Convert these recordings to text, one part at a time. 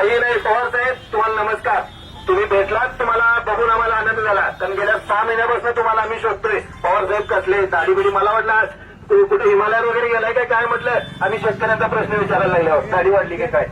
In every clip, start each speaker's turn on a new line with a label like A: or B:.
A: काही नाही पवार साहेब तुम्हाला नमस्कार. तुम्ही भेटलात तुम्हाला बघून आम्हाला आनंद झाला. कारण गेल्या सहा महिन्यापासून तुम्हाला आम्ही शोधतोय. पवार साहेब कसले दाढीबिडी मला वाटला कुठे हिमालयात वगैरे गेलाय काय काय म्हटलं आम्ही शेतकऱ्यांचा प्रश्न विचारायला लागला दाढी वाढली काय काय?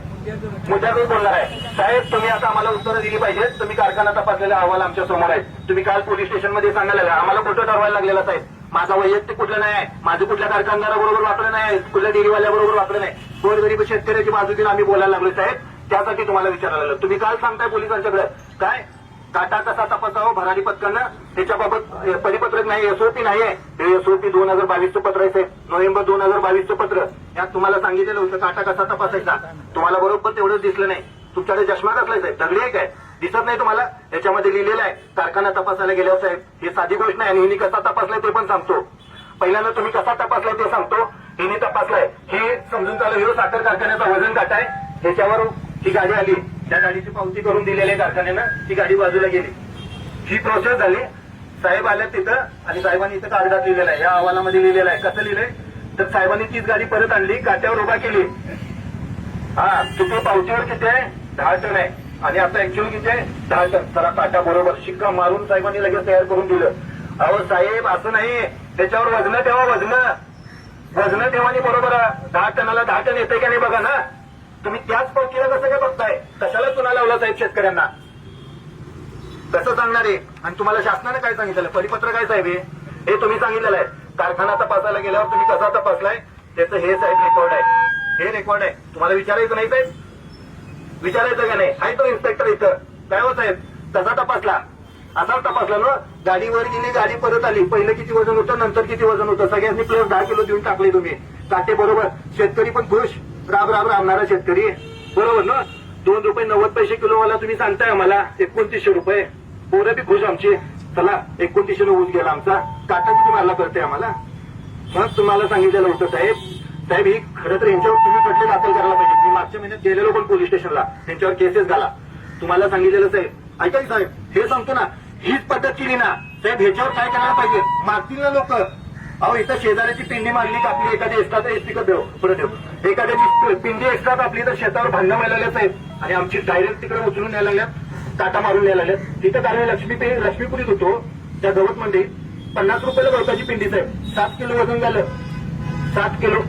A: मुद्द्यातच बोलणार आहे. साहेब तुम्ही आता आम्हाला उत्तरं दिली पाहिजेत. तुम्ही कारखाना तपासलेला अहवाल आमच्यासमोर आहे. तुम्ही काल पोलीस स्टेशनमध्ये सांगायला लागला. आम्हाला कुठं ठरवायला लागलेला साहेब. माझा वैयक्तिक कुठलं नाही आहे. माझं कुठल्या कारखानदाराबरोबर वापरलं नाही कुठल्या डेरीवाल्याबरोबर वापरलं नाही गोरगरीब शेतकऱ्याची बाजू आम्ही बोलायला लागलो साहेब. त्यासाठी तुम्हाला विचारायला लागलं. तुम्ही काल सांगताय पोलिसांच्याकडे. काय? काटा कसा तपासावं? भरारी पथकानं त्याच्याबाबत परिपत्रक नाही एसओपी नाही हे एसओपी दोन हजार बावीसचं पत्र आहे नोव्हेंबर दोन हजार बावीसचं पत्र. यात तुम्हाला सांगितलेलं होतं काटा कसा तपासायचा? तुम्हाला बरोबर तेवढंच दिसलं नाही. तुमच्याकडे चष्मा कसलाय साहेब? दगडी आहे काय? दिसत नाही तुम्हाला? याच्यामध्ये लिहिलेलं आहे कारखाना तपासायला गेल्यावर साहेब. ही साधी गोष्ट नाही आणि हिनी कसा तपासलाय ते पण सांगतो. पहिल्यांदा तुम्ही कसा तपासलाय ते सांगतो. हिने तपासलाय. हे समजून चालू हिरो साखर कारखान्याचा वजन काटाय आहे. ह्याच्यावर ही गाडी आली. त्या गाडीची पावती करून दिलेली कारखान्यानं. ती गाडी बाजूला गेली. ही प्रोसेस झाली. साहेब आल्या तिथं आणि साहेबांनी इथं कागदात लिहिलेलं आहे. या अहवालामध्ये लिहिलेलं आहे. कसं लिहिलंय? तर साहेबांनी तीच गाडी परत आणली. काट्यावर उभा केली. हा किती पावतीवर किती आहे? दहा टन आहे. आणि आता ऍक्च्युअली किती आहे? दहा टन. जरा काटा बरोबर शिक्का मारून साहेबांनी लगेच तयार करून दिलं. अहो साहेब असं नाही. त्याच्यावर वजन ठेवा वजन. वजन ठेवानी बरोबर दहा टनाला दहा टन येते का नाही बघा ना. तुम्ही त्याच पावतीला कसं काय बघताय? कशाला चुना लावला साहेब शेतकऱ्यांना? कसं सांगणार आहे आणि तुम्हाला शासनाने काय सांगितलं परिपत्र काय साहेब हे? हे तुम्ही सांगितलेलं आहे. कारखाना तपासायला गेल्यावर तुम्ही कसा तपासलाय? त्याचं हे साहेब रेकॉर्ड आहे. हे रेकॉर्ड आहे. तुम्हाला विचारायचं नाही साहेब? विचारायचं का नाही? आहे तो इन्स्पेक्टर इथं. काय हो साहेब? कसा तपासला? असा तपासला ना गाडीवर गेली गाडी परत आली. पहिलं किती वजन होतं नंतर किती वजन होतं? सगळ्यांनी प्लस दहा किलो देऊन टाकले तुम्ही. काटे बरोबर. शेतकरी पण खुश. राब राब राबणारा शेतकरी. बरोबर ना? दोन रुपये नव्वद पैसे किलो वाला तुम्ही सांगताय आम्हाला एकोणतीसशे रुपये. पोरं बी खुश आमची. चला एकोणतीसशे ऊस गेला आमचा. काटा किती मारला करते आम्हाला? मग तुम्हाला सांगितलेलं होतं साहेब. साहेब ही खरं तर यांच्यावर तुम्ही खटले दाखल करायला पाहिजे. मी मागच्या महिन्यात गेलेलो पण पोलीस स्टेशनला. त्यांच्यावर केसेस घाला. तुम्हाला सांगितलेलं साहेब. ऐका साहेब हे सांगतो ना हीच पद्धत केली ना. साहेब ह्याच्यावर काय करायला पाहिजे? मागतील ना लोक. अहो इथं शेजाऱ्याची पिंडी मारली का आपली एखादी एक्स्ट्रा तर एसटी देऊ हो. पुढे देऊ एखाद्याची पिंडी एक्स्ट्रा आपली तर शेतावर भांडणं व्हायला आहेत साहेब. आणि आमची डायरेक्ट तिकडे उचलून यायला लागल्यात काटा मारून यायला लागल्यात. तिथं कारण लक्ष्मी लक्ष्मीपुरीत होतो? त्या गवत मध्ये. पन्नास रुपयाला गवताची पिंडी साहेब. सात किलो वजन झालं. सात किलो.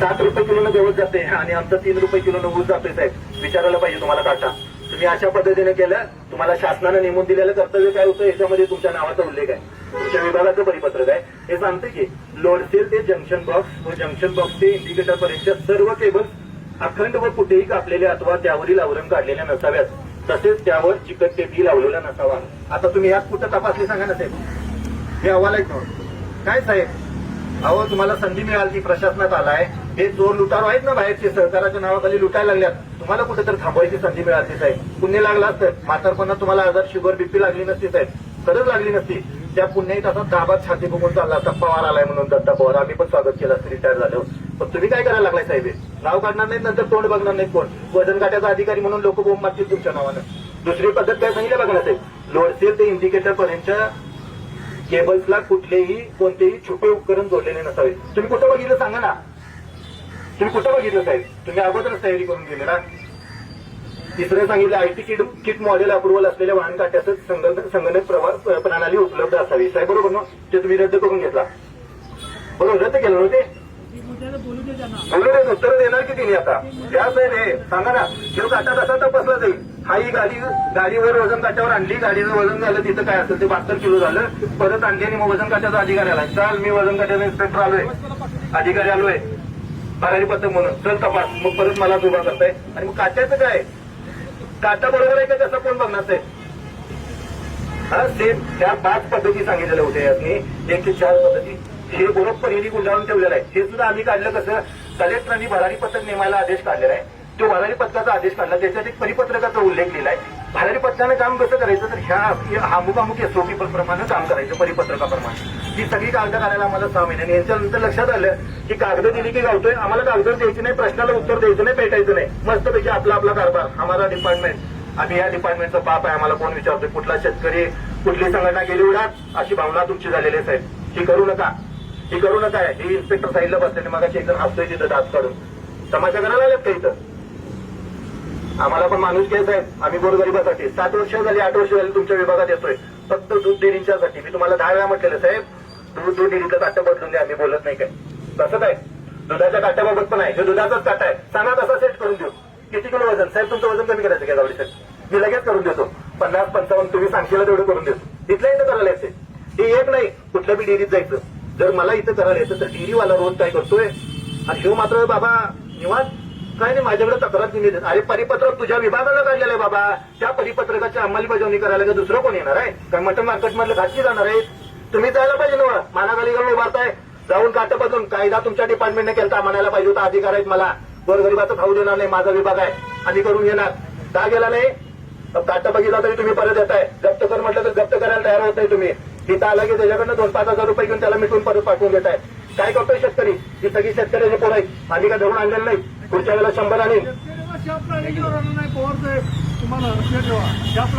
A: सात रुपये किलोनं गवत जाते आणि आमचं तीन रुपये किलोनं ऊस जातोय साहेब. विचारायला पाहिजे तुम्हाला काटा. तुम्ही अशा पद्धतीने केलं. तुम्हाला शासनानं नेमून दिलेलं कर्तव्य काय होतं? याच्यामध्ये तुमच्या नावाचा उल्लेख आहे. तुमच्या विभागाचं परिपत्रक आहे. हे सांगते की लोडसेल ते जंक्शन बॉक्स व जंक्शन बॉक्स ते इंडिकेटर पर्यंतच्या सर्व केबल्स अखंड व कुठेही कापलेले अथवा त्यावरील आवरण काढलेल्या नसाव्यात. तसेच त्यावर चिकट टेपी लावलेला नसावा. आता तुम्ही यात कुठं तपासली सांगा ना साहेब हे अहवाल आहेत काय साहेब? अहो तुम्हाला संधी मिळाली प्रशासनात आलाय. हे चोर लुटारो आहेत ना बाहेरचे? सहकाराच्या नावाखाली लुटायला लागल्यात. तुम्हाला कुठेतरी थांबवायची संधी मिळाली साहेब. पुण्य लागला असतं. म्हातारपणा तुम्हाला आजार शुगर बीपी लागली नसती साहेब. खरंच लागली नसती. त्या पुण्यात आता दाबात छाती बघून चालला. आता पवार आलाय म्हणून दत्ता पवार. आम्ही पण स्वागत केलं असतं रिटायर झालं. पण तुम्ही काय करायला लागलाय साहेब नाव काढणार नाही नंतर तोंड बघणार नाही कोण? वजन काट्याचा अधिकारी म्हणून लोक बोंब मारतील तुमच्या नावानं. दुसरी पद्धत काय सांगितलं बघा ना साहेब? लोडसेल ते इंडिकेटर पर्यंत केबल्सला कुठलेही कोणतेही छुपे उपकरण जोडलेले नसावे. तुम्ही कुठं बघितलं सांगा ना. तुम्ही कुठं बघितलं साहेब? तुम्ही अगोदरच तयारी करून गेले ना. तिसरं सांगितलं IT kit kit model approval असलेल्या वाहन काट्याचं संगणक असावी साहेब बरोबर ना? ते तुम्ही रद्द करून घेतला. बरोबर रद्द केलं नव्हते बोलू दे उत्तर देणार की तिने आता? त्या साहेब हे सांगा ना. तो काटा कसा तपासला जाईल. हा ही गाडी गाडीवर वजन काट्यावर आणली. गाडीचं वजन झालं तिथं काय असेल ते बहात्तर किलो झालं. परत आणली आणि मग वजन काट्याचा अधिकारी आला चाल मी वजन काट्याचा इन्स्पेक्टर आलोय. अधिकारी आलोय. भरारी पथक म्हणून. चल तपास. मग परत मला उभा करताय. आणि मग काट्याचं काय? काटा बरोबर आहे का? कसं कोण बघणार ते? हा सेम त्या पाच पद्धती सांगितलेल्या होत्या यातनी. एक ते चार पद्धती. हे बरोबर गुंडाळून ठेवलेलं आहे. हे सुद्धा आम्ही काढलं कसं? कलेक्टरांनी भरारी पथक नेमायला आदेश काढलेला आहे. तो भरारी पथकाचा आदेश काढला. त्याच्यात एक परिपत्रकाचा उल्लेख लिहिलाय भरारी पथकानं काम कसं करायचं? तर ह्या हा एसओपी प्रमाणे काम करायचं परिपत्रकाप्रमाणे. ही सगळी कागद काढायला आम्हाला सहा महिन्याने. यांच्यानंतर लक्षात आलं की कागद दिली की गावतोय. आम्हाला कागद द्यायची नाही प्रश्नाला उत्तर द्यायचं नाही पेटायचं नाही. मस्तपैकी आपला आपला कारभार. आम्हाला डिपार्टमेंट आम्ही या डिपार्टमेंटचं बाप आहे आम्हाला कोण विचारतोय? कुठला शेतकरी कुठली संघटना गेली उडात अशी भावना तुमची झालेली आहे साहेब. ही करू नका. ही करू नका. ही इन्स्पेक्टर साईडला बसलेली मग जण हसतोय तिथं दात काढून. तमाशा करायला आलेत का इथं? आम्हाला पण माणूस केस आहे. आम्ही गोरगरिबासाठी. सात वर्ष झाली आठ वर्ष झाली तुमच्या विभागात येतोय. फक्त दूध डेअरींच्यासाठी मी तुम्हाला दहा वेळा म्हटलेलं साहेब दूध दूध डेअरीचं काट्या बदलून द्या. आम्ही बोलत नाही काय तसंच आहे. दुधाच्या काट्याबाबत पण आहे. हे दुधाचाच काटा आहे. सांगा तसा सेट करून देऊ. किती किलो वजन. साहेब तुमचं वजन कमी करायचं काय गावडी साहेब मी लगेच करून देतो. पन्नास पंचावन्न तुम्ही सांगशील तेवढं करून देतो. इथल्या इथं करायला येते हे एक नाही कुठल्या बी डेअरीत जायचं. जर मला इथं करायला येतं तर डेअरीवाला रोज काय करतोय? आणि शिव मात्र बाबा निवांत. काय नाही माझ्याकडे तक्रार तुम्ही देत. अरे परिपत्रक तुझ्या विभागाला काढलेलं आहे बाबा. त्या परिपत्रकाची अंमलबजावणी करायला का दुसरं कोण येणार आहे? काय मटन मार्केट मधलं घातली जाणार आहे? तुम्ही जायला पाहिजे ना मानाखाली घालून उभारताय. जाऊन काटं बदलून कायदा तुमच्या डिपार्टमेंटने केलता म्हणायला पाहिजे होता अधिकार आहेत मला. गोरगरिबाचं खाऊ देणार नाही माझा विभाग आहे आम्ही करून घेणार. का गेला नाही? काटा बघितला तरी तुम्ही परत येताय. गप्त कर म्हटलं तर जप्त करायला तयार होत नाही तुम्ही. तिथं आला की त्याच्याकडनं दोन पाच हजार रुपये घेऊन त्याला मिटून परत पाठवून देताय. काय करतोय शेतकरी? ही सगळी शेतकऱ्याची पोरं आहेत. आम्ही काय धरून आणलेलं नाही. पुढच्या वेळेला शंभर आणि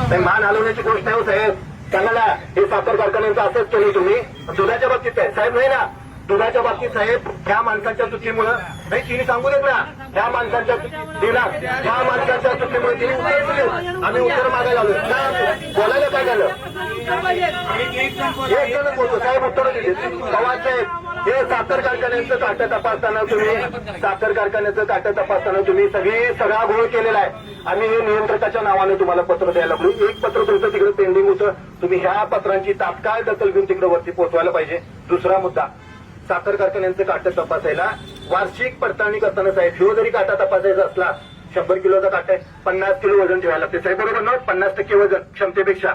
A: नाही, मान हलवण्याची गोष्ट नाही हो साहेब. सांगायला हे साखर कारखान्यांचं असंच केलं तुम्ही. दुधाच्या बाबतीत आहे साहेब नाही ना. दुधाच्या बाबतीत साहेब ह्या माणसाच्या चुकीमुळं नाही तिने सांगू देत ना ह्या माणसाच्या दिला ह्या माणसाच्या चुकीमुळे तिने उत्तर दिले. आम्ही उत्तर मागायला आलो बोलायला काय झालं? एक जण बोलतो. साहेब उत्तर दिले. पवार साहेब हे साखर कारखान्याचं काटं तपासताना तुम्ही साखर कारखान्याचं काटं तपासताना तुम्ही सगळी सगळा घोळ केलेला आहे. आम्ही हे नियंत्रकाच्या नावाने तुम्हाला पत्र द्यायला लागलो एक पत्र तुमचं तिकडे पेंडिंग होतं. तुम्ही ह्या पत्रांची तात्काळ दखल घेऊन तिकडे वरती पोहोचवायला पाहिजे. दुसरा मुद्दा साखर कारखान्यांचं काटं तपासायला वार्षिक पडताळणी करताना साहेब ह्यो जरी काटा तपासायचा असला शंभर किलोचा काटा आहे पन्नास किलो वजन ठेवायला लागते. साहेब बरोबर ना? पन्नास टक्के वजन क्षमतेपेक्षा.